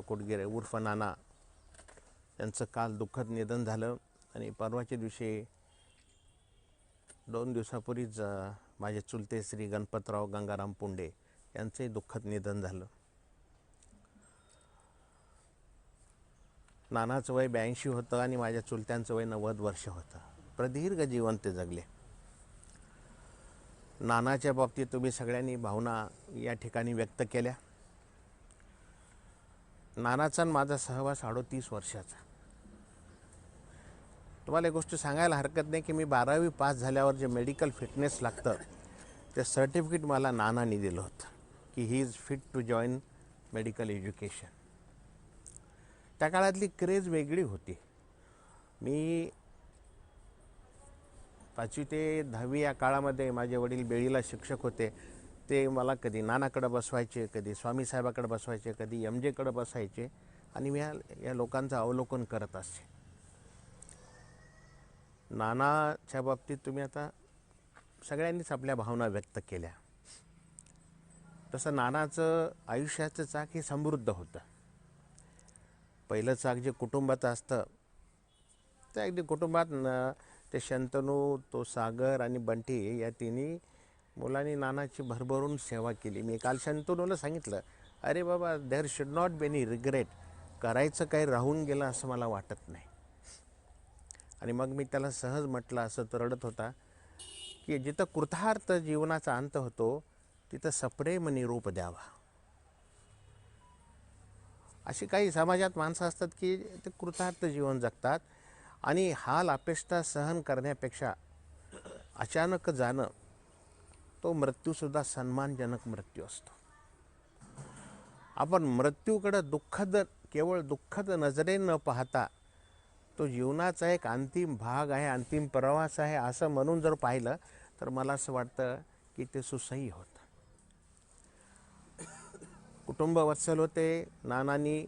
कोटगिरे उर्फ नाना. यांचं काल दुःखद निधन झालं आणि परवाच्या दिवशी दोन दिवसापूर्वीच माझे चुलते श्री गणपतराव गंगाराम पुंडे यांचंही दुःखद निधन झालं. नानाचं वय ब्याऐंशी होतं आणि माझ्या चुलत्यांचं वय नव्वद वर्ष होतं. प्रदीर्घ जीवन ते जगले. नानाच्या बाबतीत तुम्ही सगळ्यांनी भावना या ठिकाणी व्यक्त केल्या. नानाचा आणि माझा सहवास अडोतीस वर्षाचा. तुम्हाला एक गोष्ट सांगायला हरकत नाही की मी बारावी पास झाल्यावर जे मेडिकल फिटनेस लागतं ते सर्टिफिकेट मला नानाने दिलं होतं की he is fit to join medical education त्या काळातली क्रेज वेगळी होती. मी पाचवी ते दहावी या काळामध्ये माझे वडील बेळीला शिक्षक होते. ते मला कधी नानाकडं बसवायचे कधी स्वामी साहेबाकडे बसवायचे कधी एम जेकडे बसायचे आणि मी या या लोकांचं अवलोकन करत असे नानाच्या बाबतीत तुम्ही आता सगळ्यांनीच आपल्या भावना व्यक्त केल्या. तसं नानाचं आयुष्याचं चाक हे समृद्ध होतं. पहिलं चाक जे कुटुंबाचं असतं ते अगदी कुटुंबात न ते शंतनू तो सागर आणि बंटी या तिन्ही मुलांनी नानाची भरभरून सेवा केली. मी काल शंतनूला सांगितलं अरे बाबा there should not be any regret करायचं काही राहून गेलं असं मला वाटत नाही. आणि मग मी त्याला सहज म्हटलं असं तर रडत होता की जिथं कृतार्थ जीवनाचा अंत होतो तिथं सप्रेम निरूप द्यावा. अशी काही समाजात माणसं असतात की ते कृतार्थ जीवन जगतात आणि हाल अपेष्टा सहन करण्यापेक्षा अचानक जाणं तो मृत्यूसुद्धा सन्मानजनक मृत्यू असतो. आपण मृत्यूकडं दुःखद केवळ दुःखद नजरे न पाहता तो जीवनाचा एक अंतिम भाग आहे अंतिम प्रवास आहे असं म्हणून जर पाहिलं तर मला असं वाटतं की ते सुसह्य होतं. कुटुंब वत्सल होते नानांनी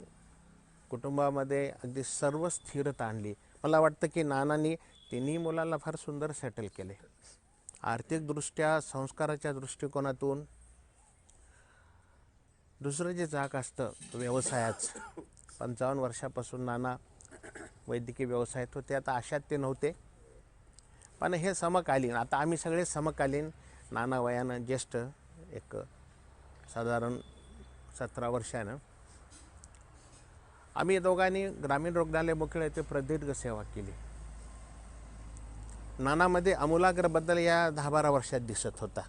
कुटुंबामध्ये अगदी सर्व स्थिरता आणली. मला वाटतं की नानांनी तिन्ही मुलांना फार सुंदर सेटल केले. आर्थिकदृष्ट्या संस्काराच्या दृष्टिकोनातून दुसरं जे चाक असतं व्यवसायाच. पंचावन्न वर्षापासून नाना वैद्यकीय व्यवसायात होते. आता आशात ते नव्हते. पण हे समकालीन आता आम्ही सगळे समकालीन नाना वयानं ज्येष्ठ एक साधारण सतरा वर्षानं. आम्ही दोघांनी ग्रामीण रुग्णालय मुख्य येथे प्रदीर्घ सेवा केली. नानामध्ये आमूलाग्र बदल या दहा बारा वर्षात दिसत होता.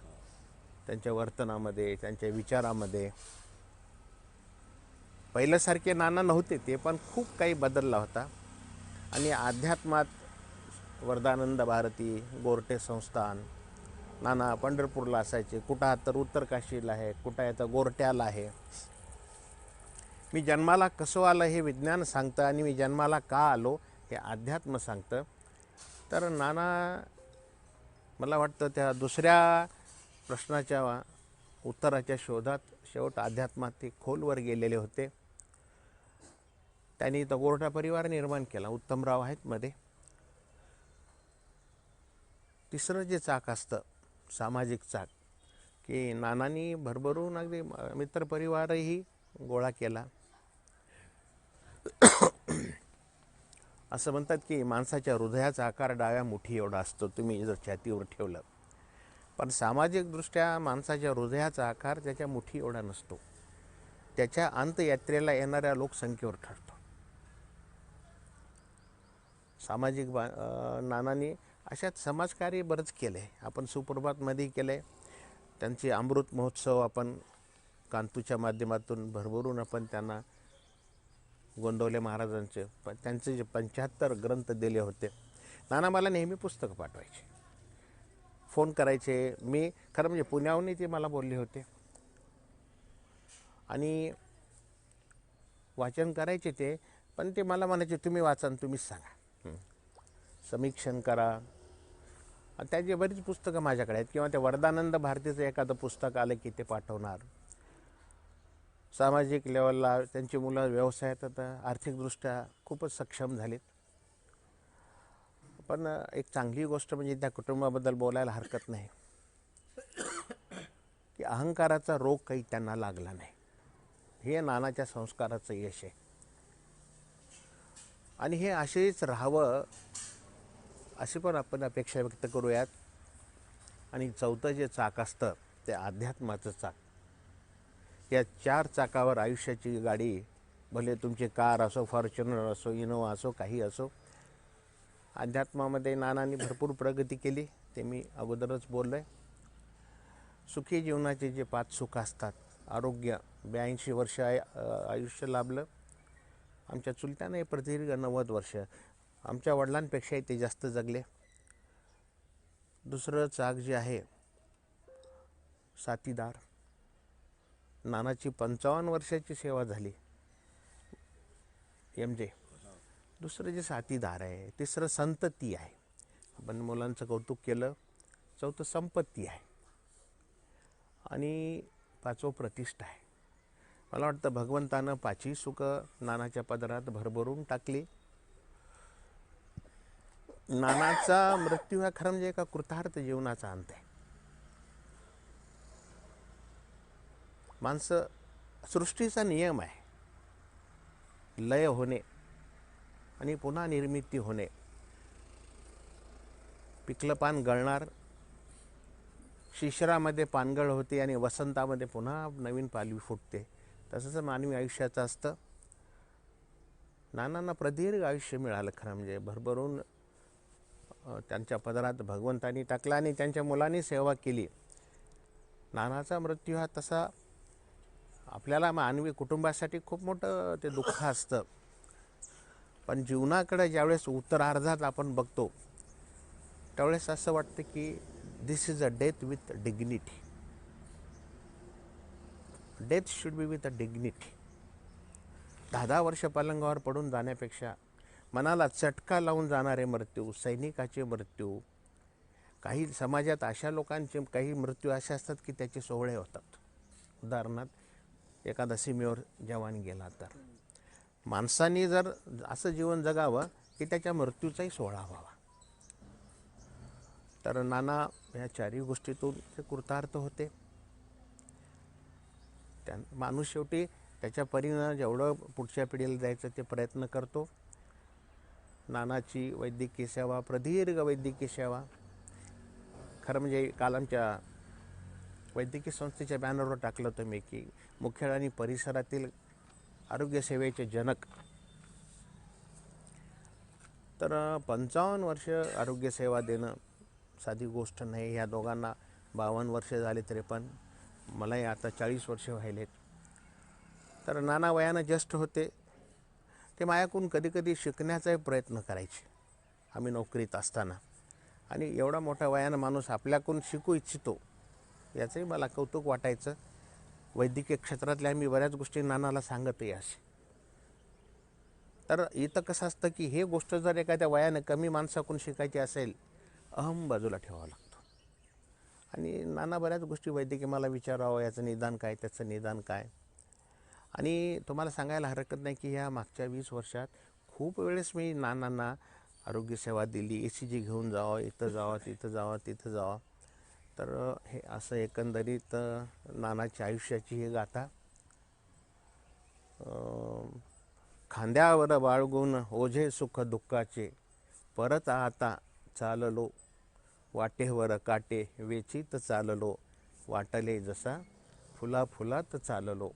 त्यांच्या वर्तनामध्ये त्यांच्या विचारामध्ये. पहिल्यासारखे नाना नव्हते ते पण खूप काही बदलला होता. आणि अध्यात्मात वरदानंद भारती गोरटे संस्थान नाना पंढरपूरला असायचे. कुठं तर उत्तरकाशीला आहे कुठं आहे तर गोरट्याला आहे. मी जन्माला कसं आलं हे विज्ञान सांगतं आणि मी जन्माला का आलो हे अध्यात्म सांगतं. तर नाना मला वाटतं त्या दुसऱ्या प्रश्नाच्या उत्तराच्या शोधात शेवट अध्यात्मात ते खोलवर गेलेले होते. त्यांनी तो गोरठा परिवार निर्माण केला उत्तमराव आहेत मध्ये. तिसरं जे चाक असतं सामाजिक चाक की नानांनी भरभरून अगदी मित्रपरिवारही गोळा केला. असं म्हणतात की माणसाच्या हृदयाचा आकार डाव्या मुठी एवढा असतो तुम्ही जर छातीवर ठेवलं. पण सामाजिकदृष्ट्या माणसाच्या हृदयाचा आकार त्याच्या मुठी एवढा नसतो. त्याच्या अंतयात्रेला येणाऱ्या लोकसंख्येवर ठरतो. सामाजिक बा नानांनी अशात समाजकार्य बरंच केलं आहे आपण सुप्रभातमध्ये केलं आहे त्यांचे अमृत महोत्सव आपण कांतूच्या माध्यमातून भरभरून आपण त्यांना गोंडवले महाराजांचे प त्यांचे जे पंच्याहत्तर ग्रंथ दिले होते नाना मला नेहमी पुस्तकं पाठवायचे. फोन करायचे. मी खरं म्हणजे पुण्याहूनही ते मला बोलले होते. आणि वाचन करायचे ते पण ते मला म्हणायचे तुम्ही वाचा तुम्हीच सांगा. समीक्षण करा. त्याचे त्याची बरीच पुस्तकं माझ्याकडे आहेत. किंवा त्या वरदानंद भारतीचं एखादं पुस्तक आलं की ते पाठवणार. सामाजिक लेवलला त्यांची मुलं व्यवसायात आता आर्थिकदृष्ट्या खूपच सक्षम झालीत. पण एक चांगली गोष्ट म्हणजे त्या कुटुंबाबद्दल बोलायला हरकत नाही. की अहंकाराचा रोग काही त्यांना लागला नाही. हे नानाच्या संस्काराचं यश आहे. आणि हे असेच राहावं अशी पण आपण अपेक्षा व्यक्त करूयात. आणि चौथं जे चाक असतं ते अध्यात्माचं चाक. या चार चाकावर आयुष्याची गाडी भले तुमची कार असो फॉर्च्युनर असो इनोवा असो काही असो अध्यात्मामध्ये नानांनी भरपूर प्रगती केली ते मी अगोदरच बोललो आहे सुखी जीवनाचे जे पाच सुख असतात आरोग्य ब्याऐंशी वर्ष आय आयुष्य लाभलं. आमच्या चुलत्याने प्रदीर्घ नव्वद वर्ष आमच्या वडिलांपेक्षाही ते जास्त जगले. दुसरं चाक जे आहे साथीदार. नानाची पंचावन्न वर्षाची सेवा झाली. एम जे. दुसरं जे साथीदार आहे तिसरं संतती आहे. आपण मुलांचं कौतुक केलं चौथं संपत्ती आहे. आणि पाचवं प्रतिष्ठा आहे. मला वाटतं भगवंतानं पाचही सुखं नानाच्या पदरात भरभरून टाकली. नानाचा मृत्यू हा खरं म्हणजे एका कृतार्थ जीवनाचा अंत आहे. माणसं सृष्टीचा नियम आहे. लय होणे आणि पुन्हा निर्मिती होणे. पिकलं पान गळणार शिशिरामध्ये पानगळ होते आणि वसंतामध्ये पुन्हा नवीन पालवी फुटते. तसंच मानवी आयुष्याचं असतं. नानांना प्रदीर्घ आयुष्य मिळालं खरं म्हणजे भरभरून त्यांच्या पदरात भगवंतांनी टाकला आणि त्यांच्या मुलांनी सेवा केली. नानाचा मृत्यू हा तसा आपल्याला मानवी कुटुंबासाठी खूप मोठं ते दुःख असतं. पण जीवनाकडे ज्यावेळेस उत्तरार्धात आपण बघतो त्यावेळेस असं वाटतं की this is a death with dignity death should be with a dignity दहा दहा वर्ष पलंगावर पडून जाण्यापेक्षा मनाला चटका लावून जाणारे मृत्यू सैनिकाचे मृत्यू काही समाजात अशा लोकांचे काही मृत्यू असे असतात की त्याचे सोहळे होतात. उदाहरणार्थ एखादा सीमेवर जवान गेला तर. माणसाने जर असं जीवन जगावं की त्याच्या मृत्यूचाही सोहळा व्हावा. तर नाना ह्या चारही गोष्टीतून ते कृतार्थ होते. त्या माणूस शेवटी त्याच्या परीनं जेवढं पुढच्या पिढीला जायचं ते प्रयत्न करतो. नानाची वैद्यकीय सेवा प्रदीर्घ वैद्यकीय सेवा. खरं म्हणजे काल आमच्या वैद्यकीय संस्थेच्या बॅनरवर टाकलं होतं मी की मुख्यालय आणि परिसरातील आरोग्यसेवेचे जनक. तर पंचावन्न वर्ष आरोग्यसेवा देणं साधी गोष्ट नाही ह्या दोघांना बावन्न वर्ष झाले तरी पण मलाही आता चाळीस वर्ष व्हायलेत. तर नाना वयानं ज्येष्ठ होते. ते माझ्याकडून कधीकधी शिकण्याचाही प्रयत्न करायचे. आम्ही नोकरीत असताना. आणि एवढा मोठा वयानं माणूस आपल्याकडून शिकू इच्छितो. याचंही मला कौतुक वाटायचं. वैद्यकीय क्षेत्रातल्या मी बऱ्याच गोष्टी नानाला सांगतही असे. तर इथं कसं असतं की हे गोष्ट जर एखाद्या वयानं कमी माणसाकडून शिकायची असेल अहम बाजूला ठेवावा लागतो. आणि नाना बऱ्याच गोष्टी वैद्यकीय मला विचारावं याचं निदान काय त्याचं निदान काय. आणि तुम्हाला सांगायला हरकत नाही की ह्या मागच्या वीस वर्षात खूप वेळेस मी नानांना आरोग्यसेवा दिली ए सी जी घेऊन जावं इथं जावं तिथं जावं तिथं जावं. तर हे असं एकंदरीत नानाच्या आयुष्याची ही गाथा. खांद्यावर बाळगून ओझे सुख दुःखाचे परत आता चाललो. वाटेवर काटे वेचित चाललो. वाटले जसा फुला फुलात चाललो.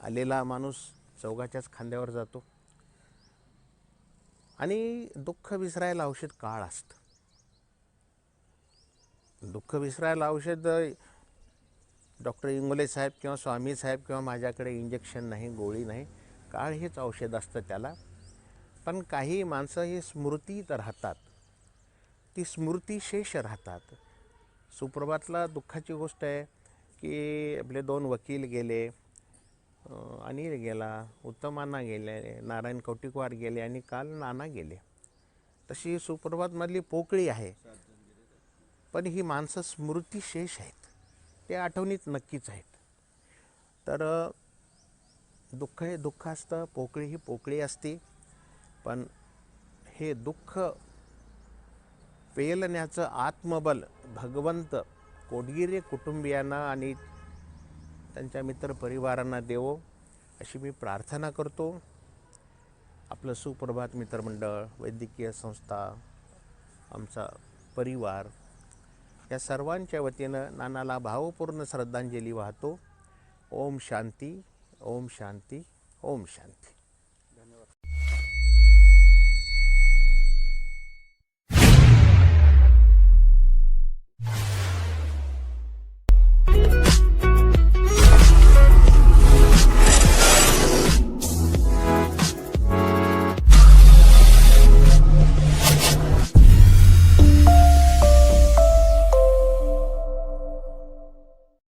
आलेला माणूस चौघाच्याच खांद्यावर जातो. आणि दुःख विसरायला औषध काळ असतं. दुःख विसरायला औषध डॉक्टर इंगोले साहेब किंवा स्वामी साहेब किंवा माझ्याकडे इंजेक्शन नाही गोळी नाही. काळ हेच औषध असतं त्याला. पण काही माणसं ही स्मृतीत राहतात. ती स्मृती शेष राहतात. सुप्रभातला दुःखाची गोष्ट आहे की आपले दोन वकील गेले अनिल गेला उत्तमांना गेले नारायण कौटिकवार गेले आणि काल नाना गेले. तशी सुप्रभातमधली पोकळी आहे. पण ही माणसं स्मृतिशेष आहेत. ते आठवणीत नक्कीच आहेत. तर दुःख हे दुःख असतं पोकळी ही पोकळी असते. पण हे दुःख पेलण्याचं आत्मबल भगवंत कोडगिरे कुटुंबियांना आणि त्यांच्या मित्रपरिवारांना देवो अशी मी प्रार्थना करतो. आपलं सुप्रभात मित्रमंडळ वैद्यकीय संस्था आमचा परिवार. या सर्वांच्या वतीनं नानाला भावपूर्ण श्रद्धांजली वाहतो. ओम शांती ओम शांती ओम शांती.